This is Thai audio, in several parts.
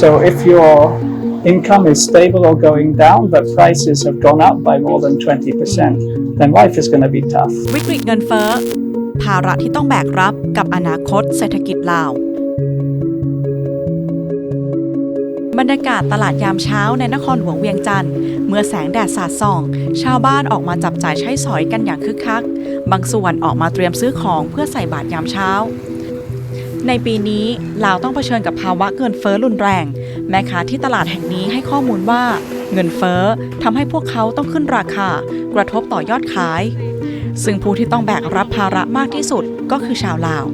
So if your income is stable or going down, but prices have gone up by more than 20%, then life is going to be tough. วิกฤตเงินเฟ้อ ภาระที่ต้องแบกรับกับอนาคตเศรษฐกิจลาว บรรยากาศตลาดยามเช้าในนครหลวงเวียงจันทร์เมื่อแสงแดดสาดส่อง ชาวบ้านออกมาจับจ่ายใช้สอยกันอย่างคึกคัก บางส่วนออกมาเตรียมซื้อของเพื่อใส่บาตรยามเช้า ในปีนี้ลาวต้องเผชิญกับภาวะเงินเฟ้อรุนแรง แม่ค้าที่ตลาดแห่งนี้ให้ข้อมูลว่า เงินเฟ้อทำให้พวกเขาต้องขึ้นราคา กระทบต่อยอดขาย ซึ่งผู้ที่ต้องแบกรับภาระมากที่สุดก็คือชาวลาว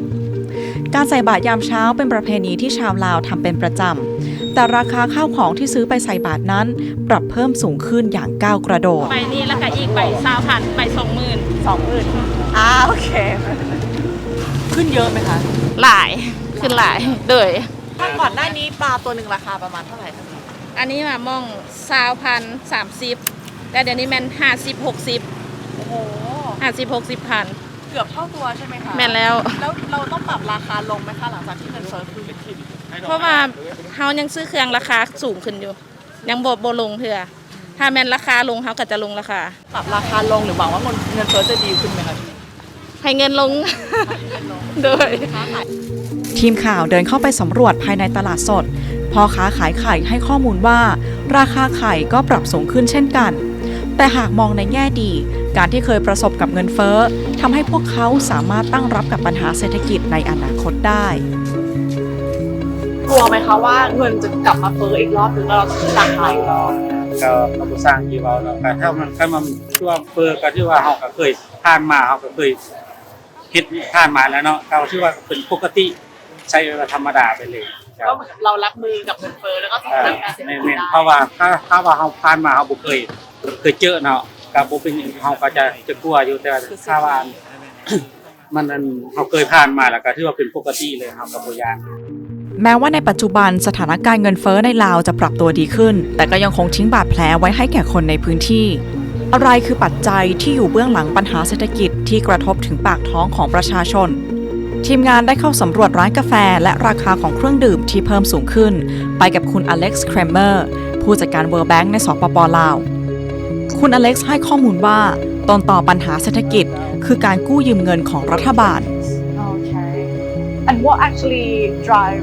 การใส่บาตรยามเช้าเป็นประเพณีที่ชาวลาวทำเป็นประจำ แต่ราคาข้าวของที่ซื้อไปใส่บาตรนั้น ปรับเพิ่มสูงขึ้นอย่างก้าวกระโดดใบนี้แล้วก็อีกใบสาวพันใบสองหมื่นสองหมื่นอ่าโอเคขึ้น เยอะไหมคะหลายขึ้นหลายโดยถ้าก่อนหน้านี้ปลาตัวหนึ่งราคาประมาณเท่าไหร่คะอันนี้มามองสาวพันสามสิบแต่เดี๋ยวนี้แมันห้าสิบหกสิบโอ้โหห้าสิบหกสิบพันเกือบเท่าตัวใช่ไหมคะแม่นแล้วแล้วเราต้องปรับราคาลงไหมคะหลังจากที่เงินเฟ้อขึ้นเพราะว่าเฮายังซื้อเครื่องราคาสูงขึ้นอยู่ ยังบ่บ่ลงเถื่อถ้าแม่นราคาลงเฮาก็จะลงราคา ปรับราคาลงหรือหวังว่าเงินเงินเฟ้อจะดีขึ้นไหมคะ ให้เงินลงโดยทีมข่าวเดินเข้าไปสำรวจภายในตลาดสดพ่อค้าขายไข่ให้ข้อมูลว่า ราคาไข่ก็ปรับสูงขึ้นเช่นกัน แต่หากมองในแง่ดี การที่เคยประสบกับเงินเฟ้อทำให้พวกเขาสามารถตั้งรับกับปัญหาเศรษฐกิจในอนาคตได้กลัวไหมคะว่าเงินจะกลับมาเฟ้ออีกรอบหรือเราต้องขึ้นราคาอีกรอบก็เราก็สร้างที่เราเนาะแต่ถ้ามันถ้ามันช่วงเฟอร์ก็ที่ว่าเราก็เคยผ่านมาเราก็เคยเฮ็ดผ่านมาแล้วเนาะเราที่ว่าเป็นปกติใช้เวลาธรรมดาไปเลยคก็รับเรารับมือกับเงินเฟ้อแล้วก็สเอ่อถานการณ์เศรษฐแม่กิจนๆได้เพราะว่าถ้าถ้าว่าเราผ่านมาเราบ่เคยเคยเจอเนาะกับบ่เป็นเราก็จะจะกลัวอยู่แต่ว่าถ้าว่ามันอันเราเคยผ่านมาแล้วก็ถือว่าเป็นปกติเลยครับกับบ่ยาน แม้ว่าในปัจจุบันสถานการณ์เงินเฟ้อในลาวจะปรับตัวดีขึ้น แต่ก็ยังคงทิ้งบาดแผลไว้ให้แก่คนในพื้นที่ อะไรคือปัจจัยที่อยู่เบื้องหลังปัญหาเศรษฐกิจที่กระทบถึงปากท้องของประชาชน ทีมงานได้เข้าสำรวจร้านกาแฟและราคาของเครื่องดื่มที่เพิ่มสูงขึ้น ไปกับคุณอเล็กซ์เครมเมอร์ผู้จัดการเวิร์แบงค์ในสปปลาว คุณอเล็กซ์ให้ข้อมูลว่าต้นต่อปัญหาเศรษฐกิจ คือการกู้ยืมเงินของรัฐบาล Okay. And what actually drive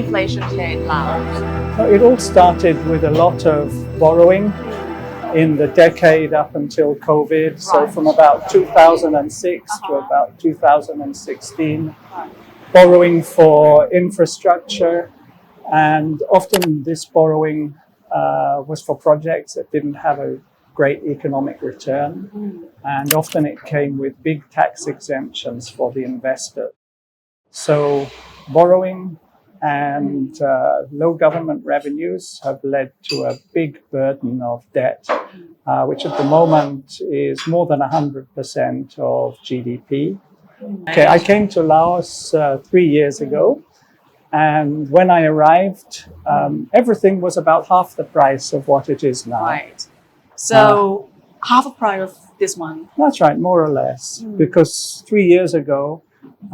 inflation here in Laos? So it all started with a lot of borrowing in the decade up until COVID. So from about 2006 to Uh-huh. about 2016, borrowing for infrastructure, and often this borrowing uh, was for projects that didn't have a great economic return, and often it came with big tax exemptions for the investor. So borrowing and uh, low government revenues have led to a big burden of debt, uh, which at the moment is more than 100% of GDP. Okay, I came to Laos uh, three years ago, and when I arrived, um, everything was about half the price of what it is now. Right. So half a price of this one. That's right, more or less. Because three years ago,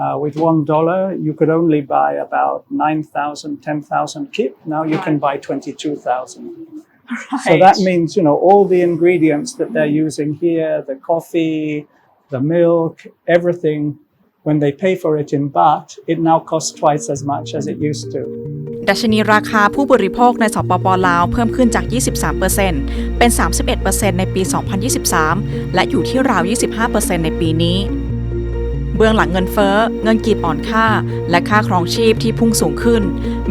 uh, with one dollar, you could only buy about 9,000, 10,000 kip. Now you can buy 22,000. So that means, you know, all the ingredients that they're using here, the coffee, the milk, everything, when they pay for it in baht, it now costs twice as much as it used to. ดัชนีราคาผู้บริโภคในสปปลาวเพิ่มขึ้นจาก 23%เป็น 31%ในปี 2023 และอยู่ที่ราว 25%ในปีนี้ เบื้องหลังเงินเฟ้อ เงินกีบอ่อนค่า และค่าครองชีพที่พุ่งสูงขึ้น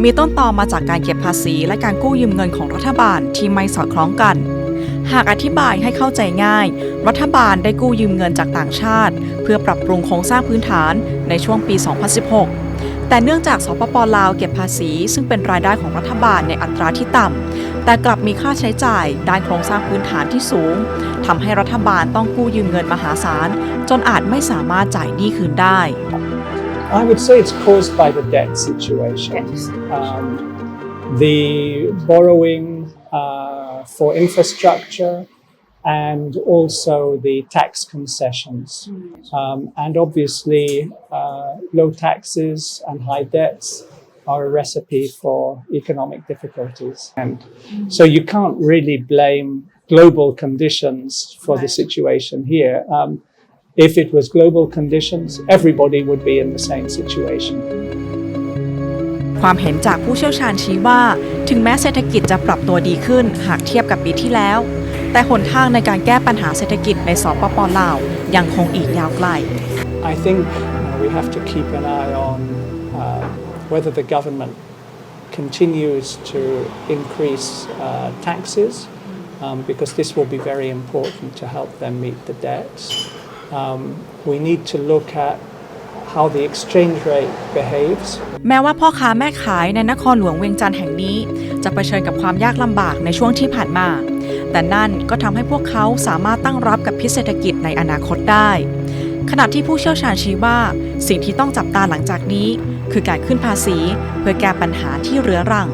มีต้นตอมาจากการเก็บภาษี และการกู้ยืมเงินของรัฐบาลที่ไม่สอดคล้องกัน หากอธิบายให้เข้าใจง่าย รัฐบาลได้กู้ยืมเงินจากต่างชาติ เพื่อปรับปรุงโครงสร้างพื้นฐานในช่วงปี 2016 แต่เนื่องจากสปปลาวเก็บภาษี ซึ่งเป็นรายได้ของรัฐบาลในอัตราที่ต่ำ แต่กลับมีค่าใช้จ่ายด้านโครงสร้างพื้นฐานที่สูงทำให้รัฐบาลต้องกู้ยืมเงินมหาศาล จนอาจไม่สามารถจ่ายหนี้คืนได้ I would say it's caused by the debt situation. Um, the borrowing uh, for infrastructure and also the tax concessions. Um, and obviously, uh, low taxes and high debts are a recipe for economic difficulties. And so you can't really blame global conditions for the situation here. Um, if it was global conditions, everybody would be in the same situation. ความเห็นจากผู้เชี่ยวชาญชี้ว่า ถึงแม้เศรษฐกิจจะปรับตัวดีขึ้นหากเทียบกับปีที่แล้ว แต่หนทางในการแก้ปัญหาเศรษฐกิจในสปปลาวยังคงอีกยาวไกล I think we have to keep an eye on uh, whether the government continues to increase uh, taxes um, because this will be very important to help them meet the debts. Um, we need to look at how the exchange rate behaves แม้ว่าพ่อค้าแม่ขายในนครหลวงเวียงจันทร์แห่งนี้ จะเผชิญกับความยากลำบากในช่วงที่ผ่านมา แต่นั่นก็ทำให้พวกเขาสามารถตั้งรับกับพิษเศรษฐกิจในอนาคตได้ ขณะที่ผู้เชี่ยวชาญชี้ว่า สิ่งที่ต้องจับตาหลังจากนี้ คือการขึ้นภาษี เพื่อแก้ปัญหาที่เรื้อรัง